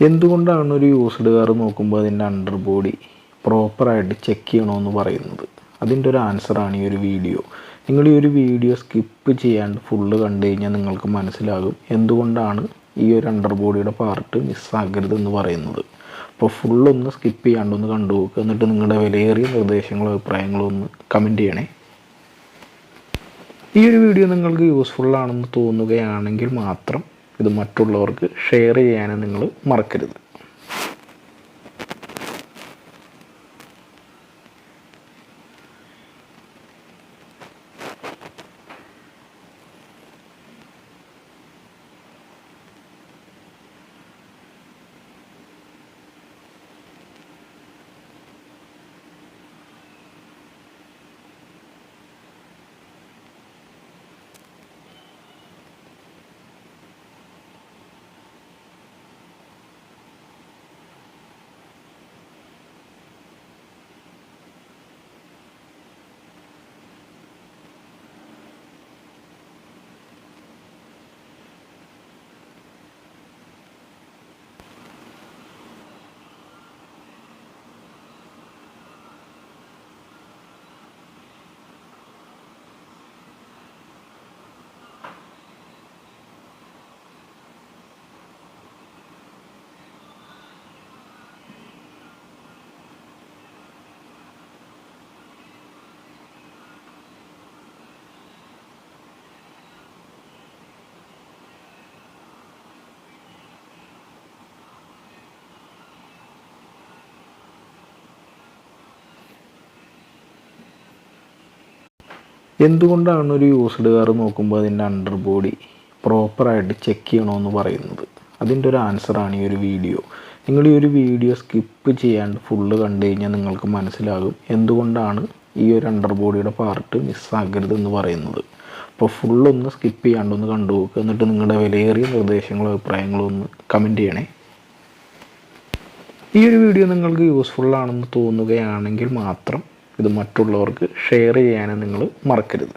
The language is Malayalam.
എന്തുകൊണ്ടാണ് ഒരു യൂസ്ഡ് കാർ നോക്കുമ്പോൾ അതിന്റെ അണ്ടർ ബോഡി പ്രോപ്പറായിട്ട് ചെക്ക് ചെയ്യണമെന്ന് പറയുന്നത്? അതിന്റെ ഒരു ആൻസറാണ് ഈ ഒരു വീഡിയോ നിങ്ങൾ ഈ ഒരു വീഡിയോ സ്കിപ്പ് ചെയ്യാണ്ട് ഫുള്ള് കണ്ടു കഴിഞ്ഞാൽ നിങ്ങൾക്ക് മനസ്സിലാകും എന്തുകൊണ്ടാണ് ഈ ഒരു അണ്ടർ ബോഡിയുടെ പാർട്ട് മിസ്സാകരുത് എന്ന് പറയുന്നത് അപ്പോൾ ഫുള്ളൊന്ന് സ്കിപ്പ് ചെയ്യാണ്ടൊന്ന് കണ്ടു നോക്കുക എന്നിട്ട് നിങ്ങളുടെ വിലയേറിയ നിർദ്ദേശങ്ങളോ അഭിപ്രായങ്ങളോ ഒന്ന് കമന്റ് ചെയ്യണേ. ഈ ഒരു വീഡിയോ നിങ്ങൾക്ക് യൂസ്ഫുള്ളാണെന്ന് തോന്നുകയാണെങ്കിൽ മാത്രം ഇത് മറ്റുള്ളവർക്ക് ഷെയർ ചെയ്യാനും നിങ്ങൾ മറക്കരുത്. എന്തുകൊണ്ടാണ് ഒരു യൂസ്ഡ് കാർ നോക്കുമ്പോൾ അതിന്റെ അണ്ടർ ബോഡി പ്രോപ്പറായിട്ട് ചെക്ക് ചെയ്യണമെന്ന് പറയുന്നത്? അതിന്റെ ഒരു ആൻസറാണ് ഈ ഒരു വീഡിയോ നിങ്ങൾ ഈ ഒരു വീഡിയോ സ്കിപ്പ് ചെയ്യാണ്ട് ഫുള്ള് കണ്ടു കഴിഞ്ഞാൽ നിങ്ങൾക്ക് മനസ്സിലാകും എന്തുകൊണ്ടാണ് ഈ ഒരു അണ്ടർ ബോഡിയുടെ പാർട്ട് മിസ്സാകരുത് എന്ന് പറയുന്നത്. അപ്പോൾ ഫുള്ളൊന്ന് സ്കിപ്പ് ചെയ്യാണ്ടൊന്ന് കണ്ടു നോക്കുക എന്നിട്ട് നിങ്ങളുടെ വിലയേറിയ നിർദ്ദേശങ്ങളും അഭിപ്രായങ്ങളും ഒന്ന് കമന്റ് ചെയ്യണേ. ഈ ഒരു വീഡിയോ നിങ്ങൾക്ക് യൂസ്ഫുള്ളാണെന്ന് തോന്നുകയാണെങ്കിൽ മാത്രം ഇത് മറ്റുള്ളവർക്ക് ഷെയർ ചെയ്യാനും നിങ്ങൾ മറക്കരുത്.